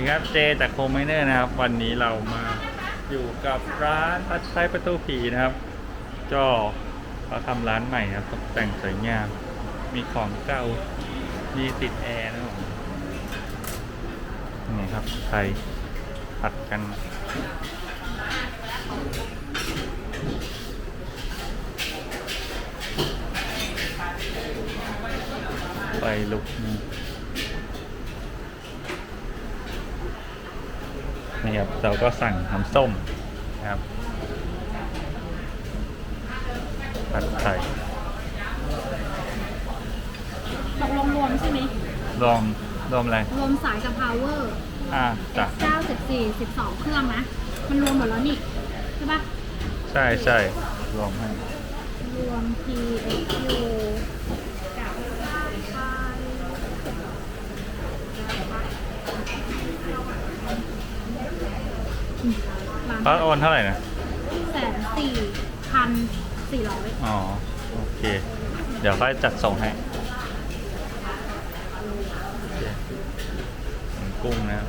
ดีครับเจจากโคมไมเนอร์นะครับ วันนี้เรามาอยู่กับร้านพัดไทยประตูผีนะครับก็เขาทำร้านใหม่นะครับตกแต่งสวยงามมีของเก่ามีติดแอร์นะครับผมนี่ครับไทยผัดกันไฟลุกนี่ นี่ครับเราก็สั่งน้ำส้มนะครับผัดไทยตกลงรวมใช่ไหมลองรวมอะไรรวมสายกับ power อ่าจ้ะ9 14 12เครื่องนะ มันรวมหมดแล้วนี่ ใช่ปะใช่ใช่รวมให้รวม PXU กั ล้านเอนเท่าไหร่นะแสนสี่พันสี่ร้อยอ๋อ โอเค เดี๋ยวค่อยจัดส่งให้กุ้งนะครับ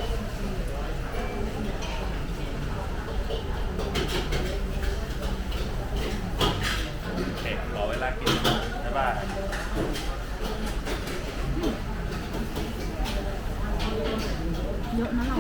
รอเวลากินใช่ป่ะเยอะนะเรา